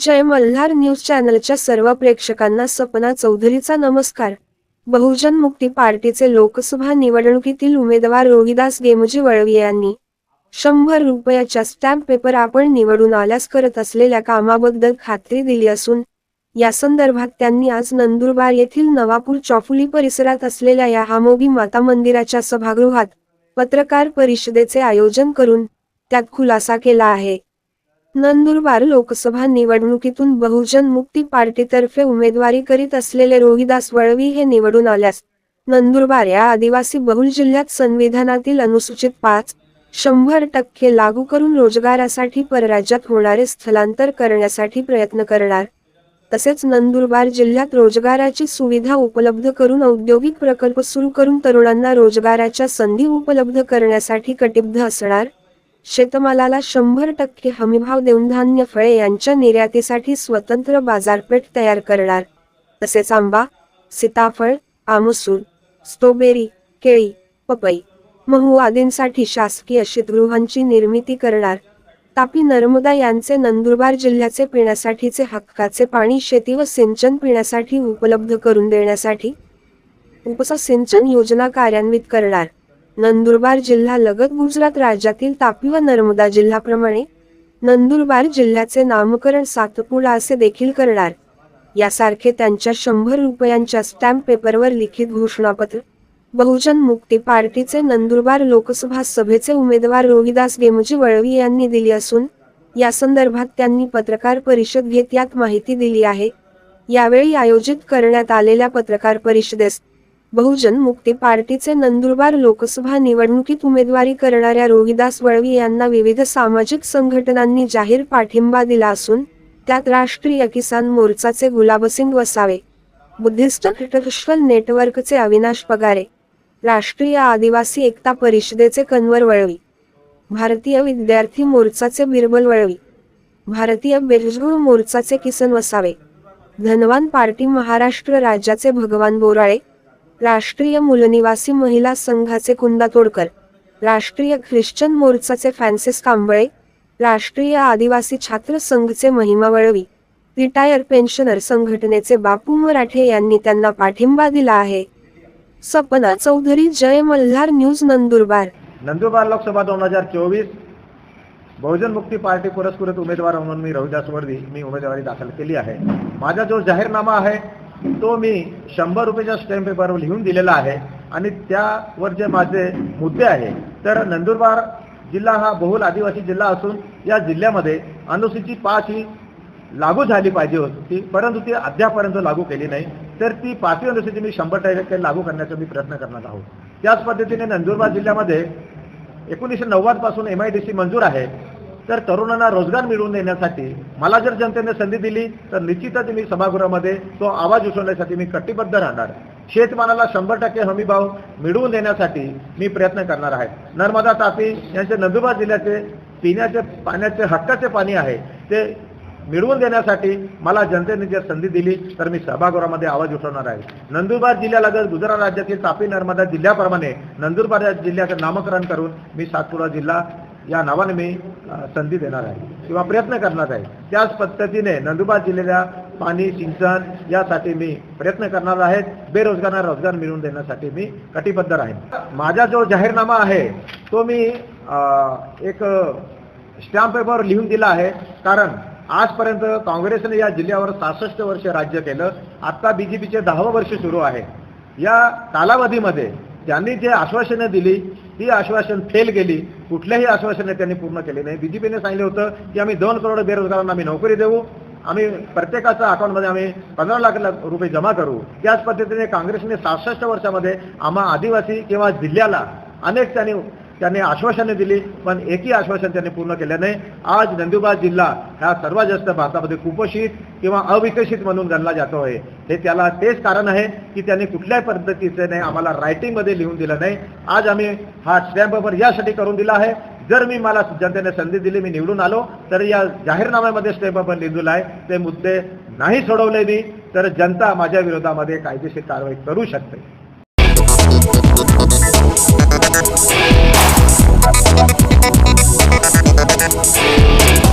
जय Malhar news चॅनलच्या सर्व प्रेक्षकांना सपना चौधरीचा नमस्कार. बहुजन मुक्ती पार्टीचे लोकसभा निवडणुकीतील उमेदवार रोहिदास गेमजी वळवी यांनी शंभर रुपयाच्या स्टॅम्प पेपर आपण निवडून आल्यास करत असलेल्या कामाबद्दल खात्री दिली असून या संदर्भात त्यांनी आज नंदुरबार येथील नवापूर चौफुली परिसरात असलेल्या या हामोगी माता मंदिराच्या सभागृहात पत्रकार परिषदेचे आयोजन करून त्यात खुलासा केला आहे. नंदुरबार लोकसभा निवडणुकीतून बहुजन मुक्ती पार्टीतर्फे उमेदवारी करीत असलेले रोहिदास वळवी हे निवडून आल्यास नंदुरबार या आदिवासी बहुल जिल्ह्यात संविधानातील अनुसूचित पाच शंभर टक्के लागू करून रोजगारासाठी परराज्यात होणारे स्थलांतर करण्यासाठी प्रयत्न करणार. तसेच नंदुरबार जिल्ह्यात रोजगाराची सुविधा उपलब्ध करून औद्योगिक प्रकल्प सुरू करून तरुणांना रोजगाराच्या संधी उपलब्ध करण्यासाठी कटिबद्ध असणार. शेतमालाला शंभर टक्के हमीभाव देऊन धान्य फळे यांच्या निर्यातीसाठी स्वतंत्र बाजारपेठ तयार करणार. तसेच आंबा सीताफळ आमसूर स्ट्रॉबेरी केळी पपई महू आदींसाठी शासकीय शीतगृहांची निर्मिती करणार. तापी नर्मदा यांचे नंदुरबार जिल्ह्याचे पिण्यासाठीचे हक्काचे पाणी शेती व सिंचन पिण्यासाठी उपलब्ध करून देण्यासाठी उपसा सिंचन योजना कार्यान्वित करणार. नंदुरबार जिल्हा लगत गुजरात राज्यातील तापी व नर्मदा जिल्ह्याप्रमाणे नंदुरबार जिल्ह्याचे नामकरण सातपुडा असे देखील करणार. यासारखे त्यांच्या शंभर रुपयांच्या स्टॅम्प पेपरवर लिखित घोषणापत्र बहुजन मुक्ती पार्टीचे नंदुरबार लोकसभा सभेचे उमेदवार रोहिदास गेमजी वळवी यांनी दिली असून या संदर्भात त्यांनी पत्रकार परिषद घेत यात माहिती दिली आहे. यावेळी आयोजित करण्यात आलेल्या पत्रकार परिषदेस बहुजन मुक्ती पार्टीचे नंदुरबार लोकसभा निवडणुकीत उमेदवारी करणाऱ्या रोहिदास वळवी यांना विविध सामाजिक संघटनांनी जाहीर पाठिंबा दिला असून त्यात राष्ट्रीय किसान मोर्चाचे गुलाबसिंग वसावे बुद्धिस्ट इंटरनॅशनल नेटवर्कचे अविनाश पगारे राष्ट्रीय आदिवासी एकता परिषदेचे कन्वर वळवी भारतीय विद्यार्थी मोर्चाचे बिरबल वळवी भारतीय बेजगुळ मोर्चाचे किसन वसावे धनवान पार्टी महाराष्ट्र राज्याचे भगवान बोराळे राष्ट्रीय मूलनिवासी महिला संघाचे कुंदा तोडकर राष्ट्रीय ख्रिश्चन मोर्चाचे फ्रान्सिस कांबळे राष्ट्रीय आदिवासी छात्र संघचे महिमा वळवी रिटायर पेन्शनर संघटनेचे बापू मराठे यांनी त्यांना पाठिंबा दिला आहे. सपना चौधरी जय मल्हार न्यूज नंदुरबार. नंदुरबार लोकसभा दोन हजार चोवीस बहुजन मुक्ती पार्टी पुरस्कृत उमेदवार म्हणून मी रविदास वर्दी मी उमेदवारी दाखल केली आहे. माझा जो जाहीरनामा आहे तो मी शंभर रुपयाच्या स्टॅम्प पेपरवर लिहून दिलेला आहे. आणि त्यावर जे माझे मुद्दे आहे तर नंदुरबार जिल्हा हा बहुल आदिवासी जिल्हा असून या जिल्ह्यामध्ये अनुसूचित पाच ही लागू झाली पाहिजे होती परंतु ती अद्यापर्यंत लागू केली नाही. तर ती पाचवी अनुसूची मी शंभर टक्के लागू करण्याचा मी प्रयत्न करणार आहोत. त्याच पद्धतीने नंदुरबार जिल्ह्यामध्ये एकोणीसशे नव्वदपासून एम आय डी सी मंजूर आहे. तर तरुणांना रोजगार मिळवून देण्यासाठी मला जर जनतेने संधी दिली तर निश्चितच मी सभागृहामध्ये तो आवाज उठवण्यासाठी मी कटिबद्ध राहणार. शेतमालाला शंभर टक्के हमी भाव मिळवून देण्यासाठी मी प्रयत्न करणार आहे. नर्मदा तापी यांचे नंदुरबार जिल्ह्याचे पिण्याचे पाण्याचे हक्काचे पाणी आहे ते मिळवून देण्यासाठी मला जनतेने जर संधी दिली तर मी सभागृहामध्ये आवाज उठवणार आहे. नंदुरबार जिल्ह्यालगत गुजरात राज्यातील तापी नर्मदा जिल्ह्याप्रमाणे नंदुरबार जिल्ह्याचं नामकरण करून मी सातपुडा जिल्हा या नावाने मी संधी देणार आहे किंवा प्रयत्न करणार आहे. त्याच पद्धतीने नंदुरबार जिल्ह्याला पाणी सिंचन यासाठी मी प्रयत्न करणार आहे. बेरोजगारांना रोजगार मिळवून देण्यासाठी मी कटिबद्ध राहीन. माझा जो जाहीरनामा आहे तो मी एक स्टॅम्प पेपर लिहून दिला आहे. कारण आजपर्यंत काँग्रेसने या जिल्ह्यावर सहासष्ट वर्ष राज्य केलं. आता बीजेपीचे दहावं वर्ष सुरू आहे. या कालावधीमध्ये त्यांनी जे आश्वासनं दिली ती आश्वासन फेल गेली. कुठल्याही आश्वासने त्यांनी पूर्ण केले नाही. बीजेपीने सांगितलं होतं की आम्ही दोन करोड बेरोजगारांना आम्ही नोकरी देऊ आम्ही प्रत्येकाच्या अकाउंटमध्ये आम्ही पंधरा लाख लाख रुपये जमा करू. त्याच पद्धतीने काँग्रेसने सहासष्ट वर्षामध्ये आम्हा आदिवासी किंवा जिल्ह्याला अनेक त्यांनी त्यांनी आश्वासने दिली पण एकही आश्वासन त्यांनी पूर्ण केलं नाही. आज नंदुरबार जिल्हा हा सर्वात जास्त भारतामध्ये कुपोषित किंवा अविकसित म्हणून गणला जातो आहे. हे त्याला तेच कारण आहे की त्यांनी कुठल्याही पद्धतीचे नाही आम्हाला रायटिंगमध्ये लिहून दिलं नाही. आज आम्ही हा स्टॅम्प पेपर यासाठी करून दिला आहे. जर मी मला जनतेने संधी दिली मी निवडून आलो तर या जाहीरनाम्यामध्ये स्टॅम्प पेपर लिहिलेला आहे. ते मुद्दे नाही सोडवले मी तर जनता माझ्या विरोधामध्ये कायदेशीर कारवाई करू शकते. Thank you.